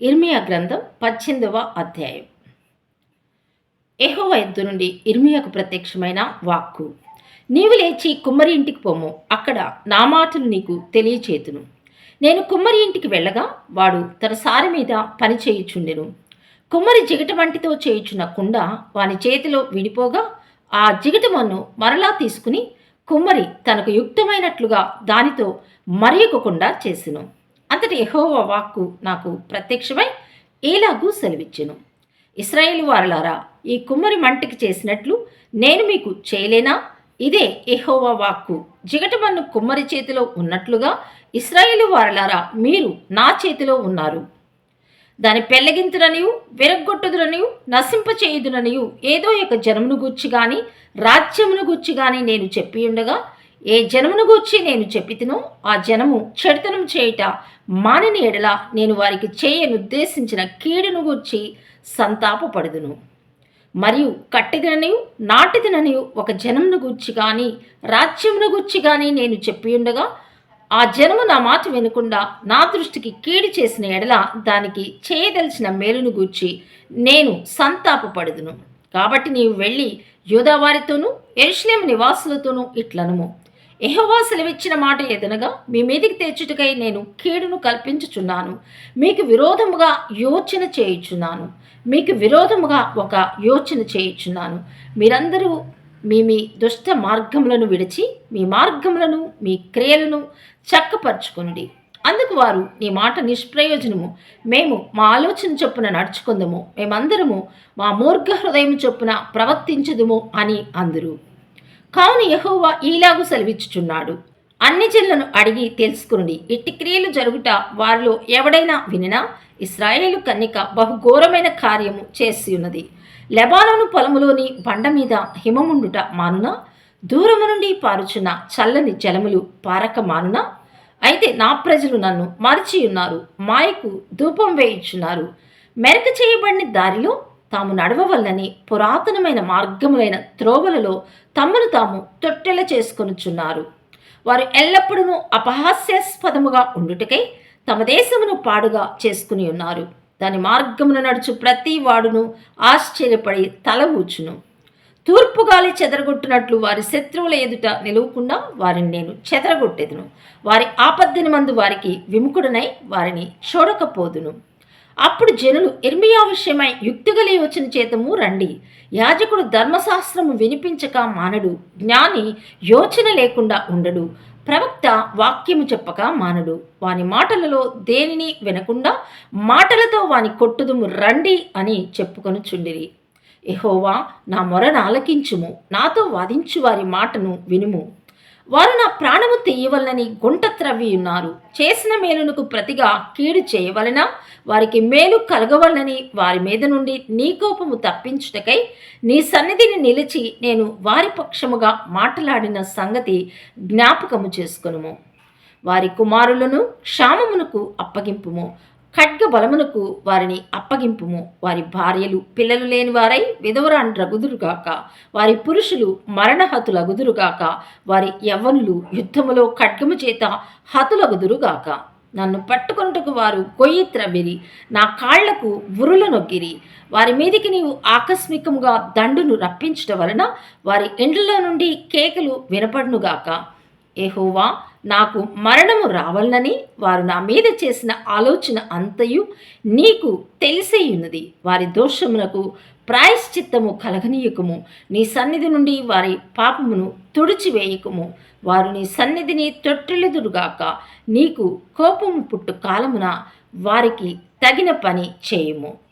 ఇర్మియా గ్రంథం పద్దెనిమిదవ అధ్యాయం. ఎహోవ ఎద్దు నుండి ఇర్మియాకు ప్రత్యక్షమైన వాక్కు. నీవు లేచి కుమ్మరి ఇంటికి పోము అక్కడ నా మాటలు నీకు తెలియచేతును. నేను కుమ్మరి ఇంటికి వెళ్ళగా వాడు తన సారి మీద పని చేయుచుండెను. కుమ్మరి జిగట వంటితో చేయుచున్న కుండ వాని చేతిలో విడిపోగా ఆ జిగటమన్ను మరలా తీసుకుని కుమ్మరి తనకు యుక్తమైనట్లుగా దానితో మరియొకకుండా చేసెను. అంతటి యహోవ వాక్కు నాకు ప్రత్యక్షమై ఏలాగూ సెలవిచ్చెను. ఇస్రాయేల్ వారలారా ఈ కుమ్మరి మంటికి చేసినట్లు నేను మీకు చేయలేనా? ఇదే ఎహోవా వాక్కు. జిగటమన్ను కుమ్మరి చేతిలో ఉన్నట్లుగా ఇస్రాయేలు వారలారా మీరు నా చేతిలో ఉన్నారు. దాని పెళ్ళగింతుననియు విరగ్గొట్టుదుననియు నశింపచేయుదుననియు ఏదో ఒక జనమును గూర్చి గాని రాజ్యమును గూర్చి గాని నేను చెప్పి ఉండగా ఏ జనమును గూర్చి నేను చెప్పితినో ఆ జనము చెడుతనం చేయుట మానిని ఎడల నేను వారికి చేయనుద్దేశించిన కీడును గూర్చి సంతాపపడుదును మరియు కట్టిదిననియు నాటిదిననియు ఒక జనమును గూర్చి కానీ రాజ్యమును గూర్చి కానీ నేను చెప్పి ఉండగా ఆ జనము నా మాట వినకుండా నా దృష్టికి కీడు చేసిన ఎడల దానికి చేయదలిచిన మేలును గూర్చి నేను సంతాపపడుదును కాబట్టి నీవు వెళ్ళి యూదావారితోనూ ఎరుషులేం నివాసులతోనూ ఇట్లనుము. ఎహోవా సెలవిచ్చిన మాట ఏదనగా మీ మీదికి తెచ్చుటకై నేను కీడును కల్పించుచున్నాను. మీకు విరోధముగా యోచన చేయుచున్నాను. మీకు విరోధముగా ఒక యోచన చేయుచున్నాను. మీరందరూ మీ మీ దుష్ట మార్గములను విడిచి మీ మార్గములను మీ క్రియలను చక్కపరుచుకునుడి. అందుకు వారు నీ మాట నిష్ప్రయోజనము. మేము మా ఆలోచన చొప్పున నడుచుకుందము. మేమందరము మా మూర్ఘ హృదయం చొప్పున ప్రవర్తించదుము అని అందరు. కావున యహోవా ఈలాగు సెలవిచ్చుచున్నాడు. అన్ని జనులను అడిగి తెలుసుకుని ఇట్టి క్రియలు జరుగుట వారిలో ఎవడైనా వినినా ఇస్రాయేలు కన్నిక బహుఘోరమైన కార్యము చేసి ఉన్నది లెబానోను పొలములోని బండ మీద హిమముండుట మానున? దూరము నుండి పారుచున్న చల్లని జలములు పారక మానున? అయితే నా ప్రజలు నన్ను మరచి ఉన్నారు మాయకు ధూపం వేయించున్నారు. మెరక చేయబడిన దారిలో తాము నడవవల్లని పురాతనమైన మార్గములైన త్రోవలలో తమను తాము తొట్టెల చేసుకొనుచున్నారు. వారు ఎల్లప్పుడూ అపహాస్యాస్పదముగా ఉండుటకై తమ దేశమును పాడుగా చేసుకుని ఉన్నారు. దాని మార్గమును నడుచు ప్రతి వాడును ఆశ్చర్యపడి తల ఊచును. తూర్పు గాలి చెదరగొట్టినట్లు వారి శత్రువుల ఎదుట నిలవకుండా వారిని నేను చెదరగొట్టేదును. వారి ఆపద్దని మందు వారికి విముఖుడనై వారిని చూడకపోదును. అప్పుడు జనులు ఇర్మియా విషయమై యుక్తిగల యోచన చేతము రండి. యాజకుడు ధర్మశాస్త్రము వినిపించక మానడు. జ్ఞాని యోచన లేకుండా ఉండడు. ప్రవక్త వాక్యము చెప్పక మానడు. వాని మాటలలో దేనిని వినకుండా మాటలతో వాని కొట్టుదుము రండి అని చెప్పుకొనుచుండిరి ఎహోవా నా మొరను ఆలకించుము. నాతో వాదించు వారి మాటను వినుము. వారు నా ప్రాణము తీయవలనని గుంట త్రవ్వి ఉన్నారు చేసిన మేలునకు ప్రతిగా కీడు చేయవలన వారికి మేలు కలగవలనని వారి మీద నుండి నీ కోపము తప్పించుటకై నీ సన్నిధిని నిలిచి నేను వారి పక్షముగా మాట్లాడిన సంగతి జ్ఞాపకము చేసుకునుము. వారి కుమారులను క్షామమునకు అప్పగింపుము. ఖడ్గ బలమునకు వారిని అప్పగింపుము. వారి భార్యలు పిల్లలు లేని వారై విధవరాండ్రగుదురుగాక వారి పురుషులు మరణహతులగుదురుగాక. వారి యవ్వనులు యుద్ధములో ఖడ్గము చేత హతులగుదురుగాక. నన్ను పట్టుకొనుటకు వారు కొయ్యి త్రవ్విరి. నా కాళ్ళకు ఉరుల నొగ్గిరి. వారి మీదికి నీవు ఆకస్మికంగా దండును రప్పించటం వలన వారి ఇండ్లలో నుండి కేకలు వినపడునుగాక. ఏహోవా నాకు మరణము రావాలనని వారు నా మీద చేసిన ఆలోచన అంతయు నీకు తెలిసేయున్నది. వారి దోషమునకు ప్రాయశ్చిత్తము కలగనీయకము. నీ సన్నిధి నుండి వారి పాపమును తుడిచివేయకము. వారు నీ సన్నిధిని తొట్టెలుదురుగాక నీకు కోపము పుట్టు కాలమున వారికి తగిన పని చేయము.